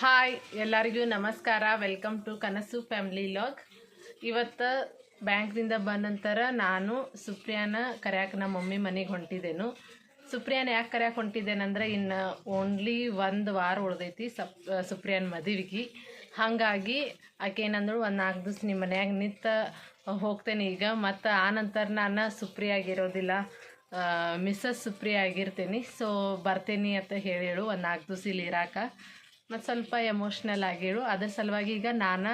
Hi ಎಲ್ಲರಿಗೂ ನಮಸ್ಕಾರ. Welcome to Kanasu family vlog ಇವತ್ತು ಬ್ಯಾಂಕ್ನಿಂದ ಬಂದ ನಂತರ ನಾನು ಸುಪ್ರಿಯಾನ ಕರ್ಯಾಕ ನಮ್ಮ ಮಮ್ಮಿ ಮನೆಗೆ ಹೊಂಟಿದ್ದೇನು ಸುಪ್ರಿಯಾನ ಯಾಕೆ ಕರ್ಯಾಕ ಹೊಂಟಿದ್ದೇನಂದ್ರೆ ಇನ್ನು ಓನ್ಲಿ ಒಂದು ವಾರ ಉಳ್ದೈತಿ ಸಪ್, ಸುಪ್ರಿಯಾನ ಮದುವೆಗೆ. ಹಾಗಾಗಿ ಆಕೆ ಏನಂದಳು, ಒಂದು ನಾಲ್ಕು ದಿವ್ಸ ನಿಮ್ಮ ಮನ್ಯಾಗ ನಿಂತ ಹೋಗ್ತೇನೆ ಈಗ. ಮತ್ತು ಆ ನಂತರ ನಾನು ಸುಪ್ರಿಯಾಗಿರೋದಿಲ್ಲ ಮಿಸ್ಸಸ್ ಸುಪ್ರಿಯ ಆಗಿರ್ತೀನಿ. ಸೊ ಬರ್ತೀನಿ ಅಂತ ಹೇಳು ಒಂದು ನಾಲ್ಕು ದಿವ್ಸ ಇಲ್ಲಿ ಇರಾಕ. ಮತ್ತು ಸ್ವಲ್ಪ ಎಮೋಷ್ನಲ್ ಆಗಿಳು ಅದ್ರ ಸಲುವಾಗಿ ಈಗ ನಾನು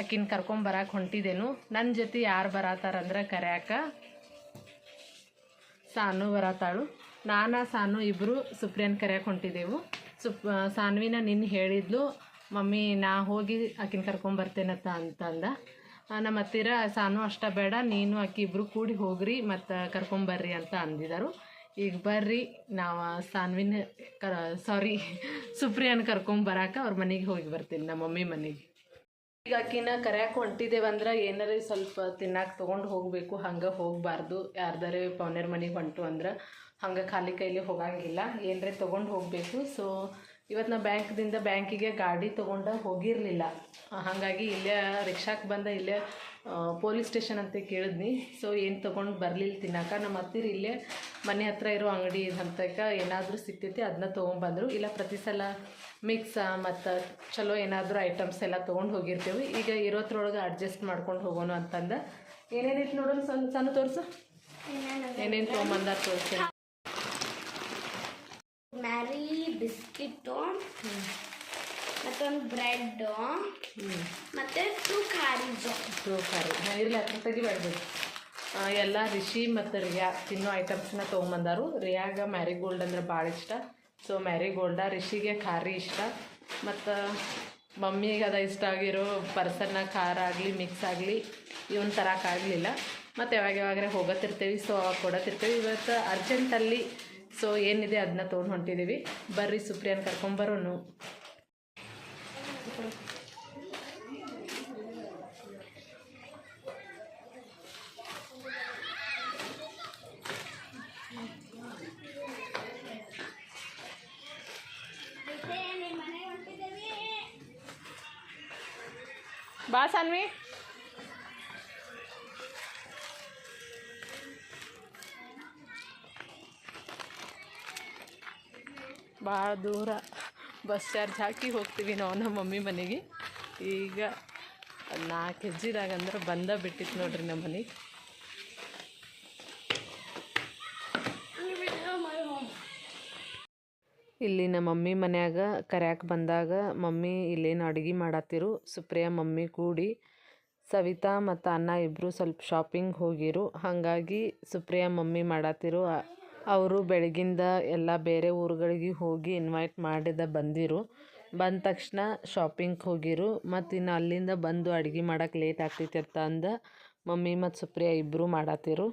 ಆಕಿನ ಕರ್ಕೊಂಬರಕ್ಕೆ ಹೊಂಟಿದ್ದೇನು ನನ್ನ ಜೊತೆ ಯಾರು ಬರತ್ತಾರಂದ್ರೆ ಕರ್ಯಾಕ. ಸಾನು ಬರತ್ತಾಳು ನಾನು, ಸಾನು ಇಬ್ಬರು ಸುಪ್ರಿಯನ್ ಕರ್ಯಾಕೆ ಹೊಂಟಿದ್ದೆವು ಸುಪ್ ಸಾನ್ವಿನ ನಿನ್ನ ಹೇಳಿದ್ಲು, ಮಮ್ಮಿ, ನಾ ಹೋಗಿ ಆಕಿನ ಕರ್ಕೊಂಬರ್ತೇನತ್ತ ಅಂತಂದ. ನಮ್ಮ ಹತ್ತಿರ ಸಾನು ಅಷ್ಟ ಬೇಡ, ನೀನು ಆಕಿ ಇಬ್ಬರು ಕೂಡಿ ಹೋಗ್ರಿ, ಮತ್ತು ಕರ್ಕೊಂಬರ್ರಿ ಅಂತ ಅಂದಿದರು. ಈಗ ಬರ್ರಿ, ನಾವು ಸಾನ್ವಿನ ಕರ ಸಾರಿ ಸುಪ್ರಿಯನ್ ಕರ್ಕೊಂಬರಾಕ ಅವ್ರ ಮನೆಗೆ ಹೋಗಿ ಬರ್ತೀನಿ, ನಮ್ಮ ಮಮ್ಮಿ ಮನೆಗೆ. ಈಗ ಆಕಿನ ಕರ್ಯಾಕೆ ಹೊಂಟಿದ್ದೇವಂದ್ರೆ ಏನಾರ ಸ್ವಲ್ಪ ತಿನ್ನಕ್ಕೆ ತೊಗೊಂಡು ಹೋಗಬೇಕು, ಹಂಗೆ ಹೋಗಬಾರ್ದು, ಯಾರ್ದಾರೆ ಪವನರ್ ಮನೆಗೆ ಹೊಂಟು ಅಂದ್ರೆ ಹಂಗೆ ಖಾಲಿ ಕೈಲಿ ಹೋಗಂಗಿಲ್ಲ, ಏನರೇ ತೊಗೊಂಡು ಹೋಗಬೇಕು. ಸೊ ಇವತ್ತು ನಾ ಬ್ಯಾಂಕ್ದಿಂದ ಬ್ಯಾಂಕಿಗೆ ಗಾಡಿ ತೊಗೊಂಡು ಹೋಗಿರಲಿಲ್ಲ. ಹಾಗಾಗಿ ಇಲ್ಲೇ ರಿಕ್ಷಾಕ್ಕೆ ಬಂದ ಇಲ್ಲೇ ಪೊಲೀಸ್ ಸ್ಟೇಷನ್ ಅಂತ ಕೇಳಿದ್ನಿ. ಸೊ ಏನು ತೊಗೊಂಡು ಬರಲಿಲ್ಲ ತಿನ್ನಕ. ನಮ್ಮ ಹತ್ತಿರ ಇಲ್ಲೇ ಮನೆ ಹತ್ರ ಇರೋ ಅಂಗಡಿ ಹಂತಕ್ಕೆ ಏನಾದರೂ ಸಿಗ್ತೈತಿ ಅದನ್ನ ತೊಗೊಂಬಂದರು ಇಲ್ಲ, ಪ್ರತಿ ಸಲ ಮಿಕ್ಸ ಮತ್ತು ಚಲೋ ಏನಾದರೂ ಐಟಮ್ಸ್ ಎಲ್ಲ ತೊಗೊಂಡು ಹೋಗಿರ್ತೀವಿ. ಈಗ ಇರೋದ್ರೊಳಗೆ ಅಡ್ಜಸ್ಟ್ ಮಾಡ್ಕೊಂಡು ಹೋಗೋಣ ಅಂತಂದ. ಏನೇನೈತೆ ನೋಡೋಣ ಸಣ್ಣ ಸಣ್ಣ ತೋರಿಸು. ಏನೇನು ತೊಗೊಂಬಂದಾರ ತೋರಿಸಿ. ಬಿಸ್ಕಿಟ್ಟು ಮತ್ತೊಂದು ಬ್ರೆಡ್ಡು ಬ್ರೆಡ್ ಮತ್ತೆ ಟೂ ಖಾರಿಜು ಖಾರಿ ಇರಲಿ ಹತ್ರ ತೆಗಿಬಾರ್ದು. ಎಲ್ಲ ರಿಷಿ ಮತ್ತು ರಿಯಾ ತಿನ್ನೋ ಐಟಮ್ಸ್ನ ತೊಗೊಂಬಂದರು. ರಿಯಾಗ ಮ್ಯಾರಿಗೋಲ್ಡ್ ಅಂದ್ರೆ ಭಾಳ ಇಷ್ಟ. ಸೊ ಮ್ಯಾರಿಗೋಲ್ಡ ರಿಷಿಗೆ ಖಾರಿ ಇಷ್ಟ. ಮತ್ತು ಮಮ್ಮಿಗೆ ಅದ ಇಷ್ಟ ಆಗಿರೋ ಪರ್ಸನ್ನ ಖಾರ ಆಗಲಿ ಮಿಕ್ಸ್ ಆಗಲಿ ಇವನ್ ತರೋಕ್ಕಾಗಲಿಲ್ಲ ಮತ್ತು ಯಾವಾಗ ಯಾವಾಗರೆ ಹೋಗತ್ತಿರ್ತೀವಿ ಸೊ ಅವಾಗ ಕೊಡತ್ತಿರ್ತೀವಿ. ಇವತ್ತು ಅರ್ಜೆಂಟಲ್ಲಿ ಸೊ ಏನಿದೆ ಅದನ್ನ ತೊಗೊಂಡು ಹೊಂಟಿದ್ದೀವಿ ಬರ್ರಿ ಸುಪ್ರಿಯನ್ ಕರ್ಕೊಂಬರೋನು ಬಾ ಸಾನ್ವಿ. ಭಾಳ ದೂರ ಬಸ್ ಚಾರ್ಜ್ ಹಾಕಿ ಹೋಗ್ತೀವಿ ನಾವು ನಮ್ಮ ಮಮ್ಮಿ ಮನೆಗೆ. ಈಗ ನಾಲ್ಕು ಹೆಜ್ಜಿದಾಗ ಅಂದ್ರೆ ಬಂದ ಬಿಟ್ಟಿತ್ತು ನೋಡ್ರಿ ನಮ್ಮ ಮನೆಗೆ ಇಲ್ಲಿ ನಮ್ಮ ಮಮ್ಮಿ ಮನ್ಯಾಗ ಕರ್ಯಾಕೆ ಬಂದಾಗ ಮಮ್ಮಿ ಇಲ್ಲೇನು ಅಡುಗೆ ಮಾಡತ್ತಿರು ಸುಪ್ರಿಯ ಮಮ್ಮಿ ಕೂಡಿ ಸವಿತಾ ಮತ್ತು ಅಣ್ಣ ಇಬ್ಬರು ಸ್ವಲ್ಪ ಶಾಪಿಂಗ್ ಹೋಗಿರು. ಹಾಗಾಗಿ ಸುಪ್ರಿಯ ಮಮ್ಮಿ ಮಾಡತ್ತಿರು ಅವರು ಬೆಳಗಿಂದ ಎಲ್ಲ ಬೇರೆ ಊರುಗಳಿಗೆ ಹೋಗಿ ಇನ್ವೈಟ್ ಮಾಡಿದ ಬಂದಿರು. ಬಂದ ತಕ್ಷಣ ಶಾಪಿಂಗ್ ಹೋಗಿರು. ಮತ್ತು ಇನ್ನು ಅಲ್ಲಿಂದ ಬಂದು ಅಡುಗೆ ಮಾಡಕ್ಕೆ ಲೇಟ್ ಆಗ್ತೈತಿ ಅಂತ ಅಂದ. ಮಮ್ಮಿ ಮತ್ತು ಸುಪ್ರಿಯ ಇಬ್ಬರೂ ಮಾಡತ್ತಿರು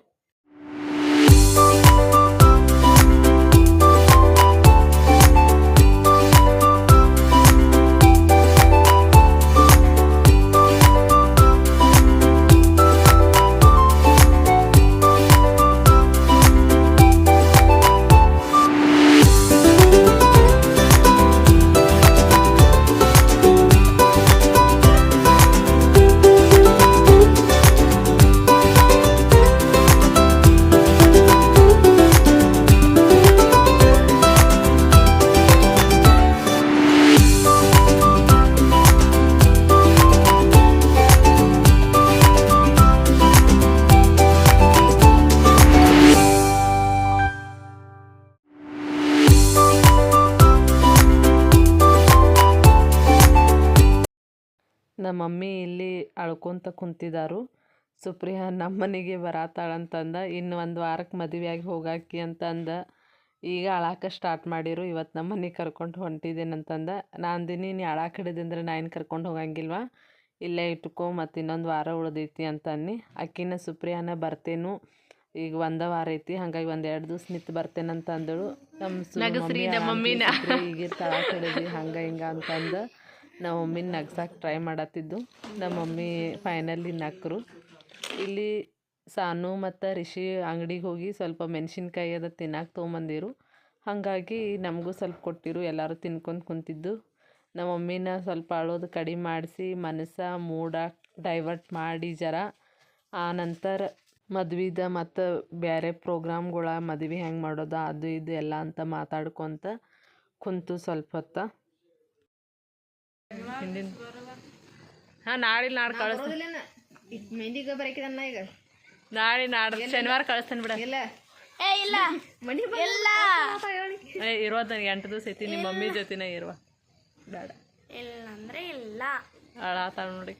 ನಮ್ಮ ಮಮ್ಮಿ ಇಲ್ಲಿ ಅಳ್ಕೊತ ಕುಂತಿದ್ದಾರು ಸುಪ್ರಿಯಾ ನಮ್ಮ ಮನೆಗೆ ಬರತ್ತಾಳಂತಂದ ಇನ್ನು ಒಂದು ವಾರಕ್ಕೆ ಮದುವೆಯಾಗಿ ಹೋಗಾಕಿ ಅಂತಂದ ಈಗ ಅಳಾಕ ಸ್ಟಾರ್ಟ್ ಮಾಡಿರು ಇವತ್ತು ನಮ್ಮ ಮನೆಗೆ ಕರ್ಕೊಂಡು ಹೊಂಟಿದ್ದೇನಂತಂದ ನಾನು ದಿನ ನೀ ಅಳಾಕ ಹಿಡಿದಂದ್ರೆ ನಾ ಏನು ಕರ್ಕೊಂಡು ಹೋಗಂಗಿಲ್ವಾ? ಇಲ್ಲೇ ಇಟ್ಕೊ ಮತ್ತು ಇನ್ನೊಂದು ವಾರ ಉಳ್ದೈತಿ ಅಂತ ಅನ್ನಿ ಅಕ್ಕಿನ ಸುಪ್ರಿಯಾನ ಬರ್ತೇನು ಈಗ ಒಂದ ವಾರ ಐತಿ ಹಂಗಾಗಿ ಒಂದು ಎರಡು ದಿವ್ಸ ನಿಂತು ಬರ್ತೇನೆ ಅಂದಳು ನಮ್ಮ ಈಗ ತಳ ಹಿಡಿದಿ ಹಂಗೆ ಹಿಂಗೆ ಅಂತಂದು. ನಮ್ಮ ಮಮ್ಮಿನ ನಗ್ಸಕ್ಕೆ ಟ್ರೈ ಮಾಡತ್ತಿದ್ದು. ನಮ್ಮ ಮಮ್ಮಿ ಫೈನಲಿ ನಕ್ಕರು ಇಲ್ಲಿ ಸಾನು ಮತ್ತು ರಿಷಿ ಅಂಗಡಿಗೆ ಹೋಗಿ ಸ್ವಲ್ಪ ಮೆಣಸಿನ್ಕಾಯಿ ಅದು ತಿನ್ನಕ್ಕೆ ತೊಗೊಂಬಂದಿರು. ಹಾಗಾಗಿ ನಮಗೂ ಸ್ವಲ್ಪ ಕೊಟ್ಟಿರು, ಎಲ್ಲರೂ ತಿನ್ಕೊಂಡು ಕುಂತಿದ್ದು. ನಮ್ಮ ಮಮ್ಮಿನ ಸ್ವಲ್ಪ ಅಳೋದು ಕಡಿಮೆ ಮಾಡಿಸಿ, ಮನಸ್ಸ, ಮೂಡ ಡೈವರ್ಟ್ ಮಾಡಿ ಜರ. ಆ ನಂತರ ಮದ್ವಿದ ಮತ್ತು ಬೇರೆ ಪ್ರೋಗ್ರಾಮ್ಗಳ ಮದ್ವೆ ಹೆಂಗೆ ಮಾಡೋದು, ಅದು ಇದು ಎಲ್ಲ ಅಂತ ಮಾತಾಡ್ಕೊತ ಕುಂತು ಸ್ವಲ್ಪ ಹೊತ್ತ. ಹಿಂದಿನ ಹಾಂ ನಾಳೆ ನಾಳೆ ಕಳಿಸ್ತೀನಿ. ಮೆಹಂದಿಗ ಬರಕಿದನ್ನ ಈಗ. ನಾಳೆ ನಾಡ್ದು ಶನಿವಾರ ಕಳಿಸ್ತೇನೆ ಬಿಡ. ಇಲ್ಲ ಏ ಇಲ್ಲ. ಮನಿ ಇಲ್ಲ. ಏ ಇರೋದು ನನಗೆ ಎಂಟು ದಿವಸ ಐತಿ ನಿಮ್ಮ ಮಮ್ಮಿ ಜೊತೆನೇ ಇರುವ. ಬೇಡ. ಇಲ್ಲ. ಅಂದ್ರೆ ಇಲ್ಲ ಅಳಾತಾಳ ನೋಡಿ.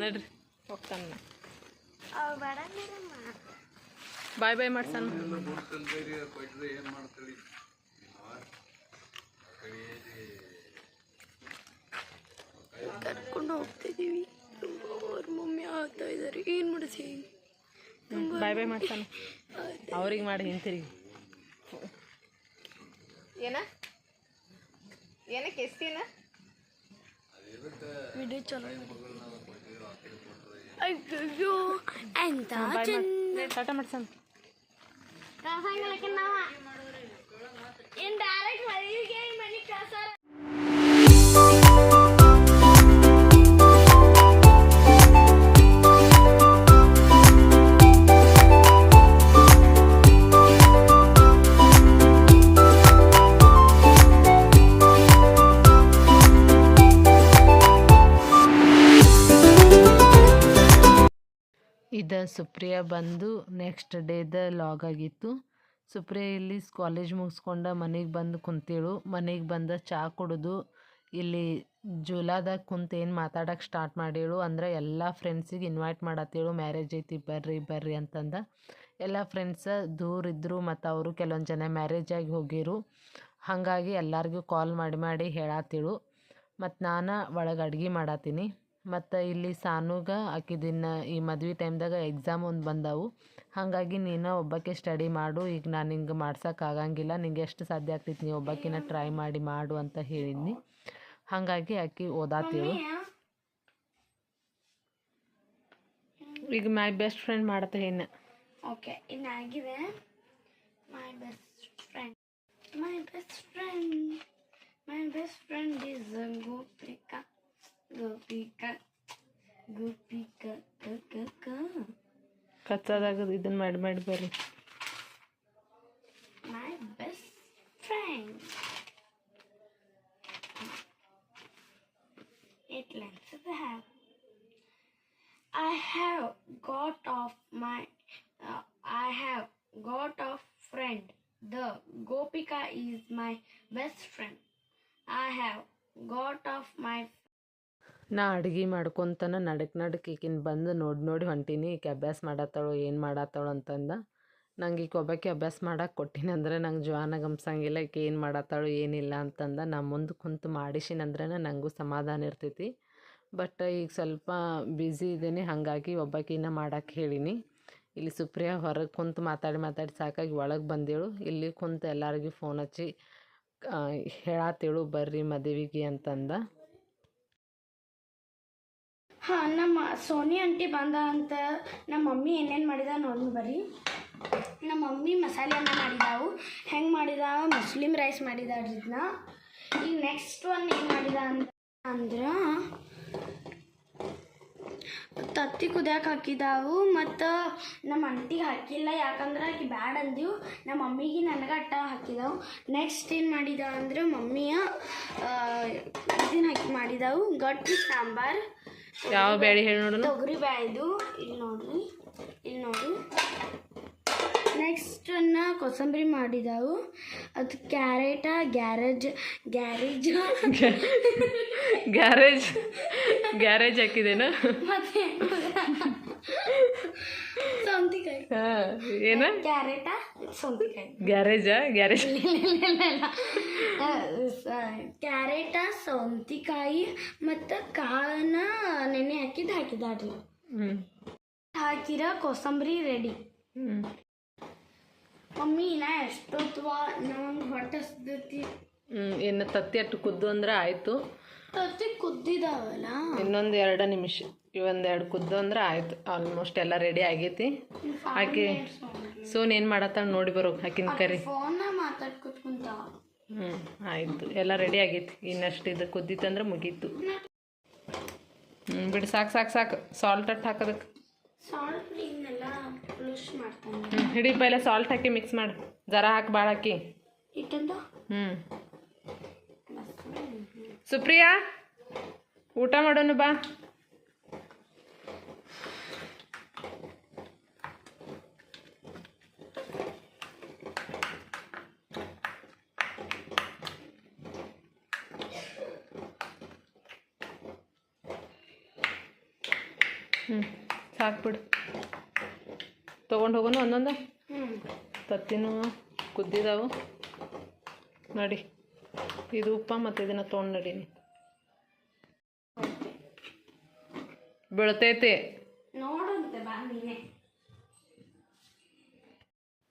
ನಡ್ರಿ ಹೋಗ್ತಾನ ಬಾಯ್ ಬಾಯ್ ಮಾಡ್ಸಣ. ಕರ್ಕೊಂಡು ಹೋಗ್ತಿದೀವಿ. ಅವ್ರ ಮಮ್ಮಿ ಆಗ್ತಾ ಇದಾರೆ. ಏನು ಮಾಡಿಸಿ? ಬಾಯ್ ಬಾಯ್ ಮಾಡ್ತಾನೆ. ಅವ್ರಿಗೆ ಮಾಡಿ ಹಿಂತಿರುಗಿ. ಏನ? ಏನ ಕೆಸ್ತಿನ ವಿಡಿಯೋ ಚಲೋ ಅಯ್ಯೋ ಎಂತ ಚಂದ ಟಾಟ ಮಾಡ್ಸಣ ಏನ್ ಡ್ಯಾ ಮನೆಗೆ ಸುಪ್ರಿಯಾ ಬಂದು ನೆಕ್ಸ್ಟ್ ಡೇದ ಲಾಗ್ ಆಗಿತ್ತು. ಸುಪ್ರಿಯಾ ಇಲ್ಲಿ ಕಾಲೇಜ್ ಮುಗಿಸ್ಕೊಂಡು ಮನೆಗೆ ಬಂದು ಕುಂತೇಳು. ಮನೆಗೆ ಬಂದ ಚಹಾ ಕುಡಿದು ಇಲ್ಲಿ ಜುಲಾದಾಗ ಕುಂತು ಏನು ಮಾತಾಡಕ್ಕೆ ಸ್ಟಾರ್ಟ್ ಮಾಡೇಳು ಅಂದ್ರೆ ಎಲ್ಲ ಫ್ರೆಂಡ್ಸಿಗೆ ಇನ್ವೈಟ್ ಮಾಡತ್ತೇಳು ಮ್ಯಾರೇಜ್ ಐತಿ, ಬರ್ರಿ ಬರ್ರಿ ಅಂತಂದ. ಎಲ್ಲ ಫ್ರೆಂಡ್ಸ ದೂರ ಇದ್ದರು ಮತ್ತು ಅವರು ಕೆಲವೊಂದು ಜನ ಮ್ಯಾರೇಜ್ ಆಗಿ ಹೋಗಿರು. ಹಾಗಾಗಿ ಎಲ್ಲರಿಗೂ ಕಾಲ್ ಮಾಡಿ ಮಾಡಿ ಹೇಳತ್ತೇಳು ಮತ್ತು ನಾನು ಒಳಗೆ ಅಡ್ಗೆ ಮಾಡತ್ತೀನಿ ಮತ್ತು ಇಲ್ಲಿ ಸಾನುಗ ಆಕಿದಿನ್ನ ಈ ಮದ್ವೆ ಟೈಮ್ದಾಗ ಎಕ್ಸಾಮ್ ಒಂದು ಬಂದವು. ಹಾಗಾಗಿ ನೀನು ಒಬ್ಬಕ್ಕೆ ಸ್ಟಡಿ ಮಾಡು, ಈಗ ನಾನು ಹಿಂಗೆ ಮಾಡ್ಸೋಕ್ಕಾಗಂಗಿಲ್ಲ ನಿಂಗೆ ಎಷ್ಟು ಸಾಧ್ಯ ಆಗ್ತೈತಿ ನೀ ಒಬ್ಬಾಕಿನ ಟ್ರೈ ಮಾಡಿ ಮಾಡು ಅಂತ ಹೇಳಿದ್ನಿ. ಹಾಗಾಗಿ ಆಕಿ ಓದಾತೀವಿ ಈಗ ಮೈ ಬೆಸ್ಟ್ ಫ್ರೆಂಡ್ ಮಾಡುತ್ತೆ ಏನು okay ಇನ್ನಾಗಿದೆ my best friend my best friend my best friend is Gopika Gopika Gopika ಕ ಕ ಕ ಕಚ್ಚದಾಗ ಇದನ್ನ ಮಾಡಿ ಮಾಡಿ ಬರ್ರಿ my best friend. Eight lenses I have. I have got off my. Uh, I have got off friend. The Gopika is my best friend. I have got off my. ನಾ ಅಡ್ಗೆ ಮಾಡ್ಕೊತನ ನಡಕ್ ನಡಕ್ ಈಕಿನ ಬಂದು ನೋಡಿ ನೋಡಿ ಹೊಂಟೀನಿ, ಈಕೆ ಅಭ್ಯಾಸ ಮಾಡತ್ತಾಳು ಏನು ಮಾಡತ್ತಾಳು ಅಂತಂದ. ನಂಗೆ ಈಗ ಒಬ್ಬಾಕಿ ಅಭ್ಯಾಸ ಮಾಡಕ್ಕೆ ಕೊಟ್ಟಿನಿ ಅಂದ್ರೆ ನಂಗೆ ಜ್ವಾನ ಗಮ್ಸಂಗಿಲ್ಲ, ಈಕೆ ಏನು ಮಾಡತ್ತಾಳು ಏನಿಲ್ಲ ಅಂತಂದ ನಾ ಮುಂದೆ ಕುಂತು ಮಾಡಿಸಿನಂದ್ರೆ ನನಗೂ ಸಮಾಧಾನ ಇರ್ತೈತಿ. ಬಟ್ ಈಗ ಸ್ವಲ್ಪ ಬ್ಯುಸಿ ಇದ್ದೀನಿ ಹಾಗಾಗಿ ಒಬ್ಬಾಕಿನ ಮಾಡಕ್ಕೆ ಹೇಳೀನಿ. ಇಲ್ಲಿ ಸುಪ್ರಿಯಾ ಹೊರಗೆ ಕುಂತು ಮಾತಾಡಿ ಮಾತಾಡಿ ಸಾಕಾಗಿ ಒಳಗೆ ಬಂದೇಳು. ಇಲ್ಲಿ ಕುಂತು ಎಲ್ಲರಿಗೂ ಫೋನ್ ಹಚ್ಚಿ ಹೇಳತ್ತೇಳು ಬರ್ರಿ ಮದುವೆಗೆ ಅಂತಂದ. ಹಾ, ನಮ್ಮ ಸೋನಿ ಆಂಟಿ ಬಂದ ಅಂತ ನಮ್ಮ ಮಮ್ಮಿ ಏನೇನು ಮಾಡಿದ ನೋಡಿ ಬರ್ರಿ. ನಮ್ಮ ಮಮ್ಮಿ ಮಸಾಲೆ ಅನ್ನ ಮಾಡಿದಾವು. ಹೆಂಗೆ ಮಾಡಿದ? ಮುಸ್ಲಿಮ್ ರೈಸ್ ಮಾಡಿದ ಇದನ್ನ ಈಗ ನೆಕ್ಸ್ಟ್ ಒನ್ ಏನು ಮಾಡಿದ ಅಂತ ಅಂದ್ರೆ ತತ್ತಿ ಕುದಿಯಕ್ಕೆ ಹಾಕಿದಾವು ಮತ್ತು ನಮ್ಮ ಅಂಟಿಗೆ ಹಾಕಿಲ್ಲ, ಯಾಕಂದ್ರೆ ಆಕಿ ಬ್ಯಾಡ್ ಅಂದೀವು. ನಮ್ಮ ಮಮ್ಮಿಗೆ ನನಗೆ ಅಟ್ಟ ಹಾಕಿದಾವು. ನೆಕ್ಸ್ಟ್ ಏನು ಮಾಡಿದ ಅಂದ್ರೆ ಮಮ್ಮಿಯ ಇದನ್ನ ಹಾಕಿ ಮಾಡಿದಾವು. ಗಟ್ಟಿ ಸಾಂಬಾರು. ಯಾವ ಬೇಳೆ ಹೇಳಿ ನೋಡೋಣ. ತೊಗರಿ ಬ್ಯಾಳಿದು ಇಲ್ಲಿ ನೋಡ್ರಿ ಇಲ್ಲಿ ನೋಡಿ. ನೆಕ್ಸ್ಟ್ ಅನ್ನ ಕೊಸಂಬರಿ ಮಾಡಿದಾವು. ಅದು carrot garage garage. Garage garage ಹಾಕಿದೇನು? ಮತ್ತೆ ಸೌಂತಿಕಾಯಿ. ಹಾಂ ಏನ? ಕ್ಯಾರೆಟ ಸೌಂತಿಕಾಯಿ. ಗ್ಯಾರೇಜಾ ಗ್ಯಾರೇಜ್. ಕ್ಯಾರೆಟ ಸೌಂತಿಕಾಯಿ ಮತ್ತು ಕಾಳನ್ನ ನೆನೆ ಹಾಕಿದ್ದು ಹಾಕಿದಾಡ್ರಿ ಹಾಕಿರ ಕೋಸಂಬರಿ ರೆಡಿ ಮಮ್ಮಿ ನಾ ಎಷ್ಟೊತ್ವಾ ನಂಗೆ ಹೊಟ್ಟೆ ಹಸ್ದೈತಿ. ಇನ್ನು ತತ್ತಿ ಅಟ್ಟು ಕುದ್ದು ಅಂದ್ರೆ ಆಯಿತು. ತತ್ತಿ ಕುದ್ದಿದಾವಲ್ಲ? ಇನ್ನೊಂದು ಎರಡು ನಿಮಿಷ ಇವೊಂದು ಎರಡು ಕುದ್ದು ಅಂದ್ರೆ ಆಯ್ತು. ಆಲ್ಮೋಸ್ಟ್ ಎಲ್ಲ ರೆಡಿ ಆಗೈತಿ. ಆಕೆ ಸೋನ್ ಏನು ಮಾಡತ್ತಾಳ ನೋಡಿ ಬರೋ ಆಕಿನ ಕರಿ. ಕುಂತಾವ ಹ್ಞೂ ಆಯಿತು. ಎಲ್ಲ ರೆಡಿ ಆಗೈತಿ. ಇನ್ನಷ್ಟು ಇದು ಕುದ್ದಿತ್ತಂದ್ರೆ ಮುಗೀತು. ಹ್ಞೂ ಬಿಡು ಸಾಕು ಸಾಕು ಸಾಕು. ಸಾಲ್ಟ್ ಅಟ್ಟು ಹಾಕೋದಕ್ಕೆ. ಹ್ಞೂ ಹಿಡಿ ಪೈಲ ಸಾಲ್ಟ್ ಹಾಕಿ ಮಿಕ್ಸ್ ಮಾಡಿ. ಜರ ಹಾಕಿ ಭಾಳ ಹಾಕಿ ಹ್ಞೂ ಸುಪ್ರಿಯಾ ಊಟ ಮಾಡೋಣ ಬಾ. ಹ್ಞೂ ಸಾಕು ಬಿಡು ತೊಗೊಂಡು ಹೋಗೋನು ಒಂದೊಂದು? ತತ್ತಿನೂ ಕುದ್ದಿದಾವು. ನಡಿ ಇದು ಉಪ್ಪ ಮತ್ತು ಇದನ್ನು ತೊಗೊಂಡು ನಡೀನಿ ಬೀಳ್ತೈತಿ.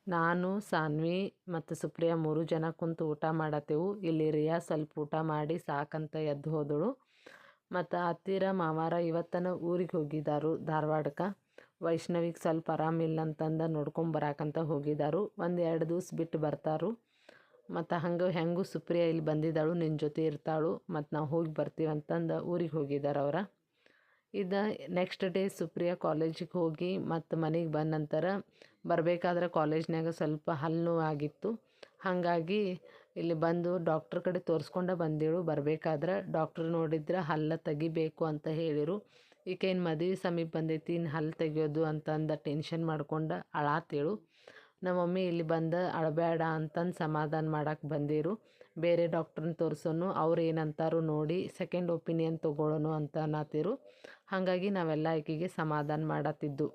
ನಾನು. ಸಾನ್ವಿ ಮತ್ತು ಸುಪ್ರಿಯಾ ಮೂರು ಜನ ಕುಂತು ಊಟ ಮಾಡತ್ತೆವು. ಇಲ್ಲಿ ರಿಯಾ ಸ್ವಲ್ಪ ಊಟ ಮಾಡಿ ಸಾಕಂತ ಎದ್ದು ಹೋದಳು. ಮತ್ತು ಹತ್ತಿರ ಮಾವಾರ ಇವತ್ತನ ಊರಿಗೆ ಹೋಗಿದ್ದಾರು ಧಾರವಾಡಕ್ಕೆ ವೈಷ್ಣವಿಗೆ ಸ್ವಲ್ಪ ಆರಾಮಿಲ್ಲ ಅಂತಂದು ನೋಡ್ಕೊಂಬರಾಕಂತ ಹೋಗಿದ್ದಾರು ಒಂದು ಎರಡು ದಿವ್ಸ ಬಿಟ್ಟು ಬರ್ತಾರು. ಮತ್ತು ಹಂಗೆ ಹೆಂಗೂ ಸುಪ್ರಿಯಾ ಇಲ್ಲಿ ಬಂದಿದ್ದಾಳು ನಿನ್ನ ಜೊತೆ ಇರ್ತಾಳು ಮತ್ತು ನಾವು ಹೋಗಿ ಬರ್ತೀವಿ ಅಂತಂದು ಊರಿಗೆ ಹೋಗಿದ್ದಾರೆ ಅವ್ರ. ಇದು ನೆಕ್ಸ್ಟ್ ಡೇ ಸುಪ್ರಿಯಾ ಕಾಲೇಜಿಗೆ ಹೋಗಿ ಮತ್ತು ಮನೆಗೆ ಬಂದ ನಂತರ ಬರಬೇಕಾದ್ರೆ ಕಾಲೇಜ್ನಾಗ ಸ್ವಲ್ಪ ಹಲ್ಲು ಆಗಿತ್ತು. ಹಾಗಾಗಿ ಇಲ್ಲಿ ಬಂದು ಡಾಕ್ಟ್ರ್ ಕಡೆ ತೋರಿಸ್ಕೊಂಡ ಬಂದಿಳು, ಬರಬೇಕಾದ್ರೆ ಡಾಕ್ಟ್ರ್ ನೋಡಿದ್ರೆ ಹಲ್ಲ ತೆಗಿಬೇಕು ಅಂತ ಹೇಳಿರು. ಈಕೆ ಇನ್ನು ಮದುವೆ ಸಮೀಪ ಬಂದೈತಿ ಇನ್ನು ಹಲ್ಲು ತೆಗಿಯೋದು ಅಂತಂದು ಟೆನ್ಷನ್ ಮಾಡ್ಕೊಂಡು ಅಳಾತೇಳು. ನಮ್ಮ ಮಮ್ಮಿ ಇಲ್ಲಿ ಬಂದು ಅಳಬೇಡ ಅಂತಂದು ಸಮಾಧಾನ ಮಾಡಕ್ಕೆ ಬಂದಿರು. ಬೇರೆ ಡಾಕ್ಟ್ರನ್ನ ತೋರಿಸೋನು, ಅವ್ರು ಏನಂತಾರು ನೋಡಿ ಸೆಕೆಂಡ್ ಒಪಿನಿಯನ್ ತೊಗೊಳ್ಳೋನು ಅಂತ ಅನ್ನತ್ತಿರು ಹಾಗಾಗಿ ನಾವೆಲ್ಲ ಈಕೆಗೆ ಸಮಾಧಾನ ಮಾಡತ್ತಿದ್ದು.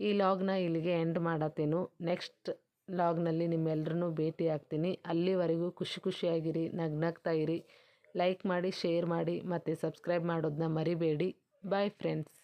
ಈ ಲಾಗ್ನ ಇಲ್ಲಿಗೆ ಎಂಡ್ ಮಾಡತ್ತೇನು. ನೆಕ್ಸ್ಟ್ ಲಾಗ್ನಲ್ಲಿ ನಿಮ್ಮೆಲ್ಲರನ್ನೂ ಭೇಟಿ ಆಗ್ತೀನಿ. ಅಲ್ಲಿವರೆಗೂ ಖುಷಿ ಖುಷಿಯಾಗಿರಿ, ನಗ್ನಗ್ತಾ ಇರಿ. ಲೈಕ್ ಮಾಡಿ, ಶೇರ್ ಮಾಡಿ ಮತ್ತು ಸಬ್ಸ್ಕ್ರೈಬ್ ಮಾಡೋದನ್ನ ಮರಿಬೇಡಿ. Bye friends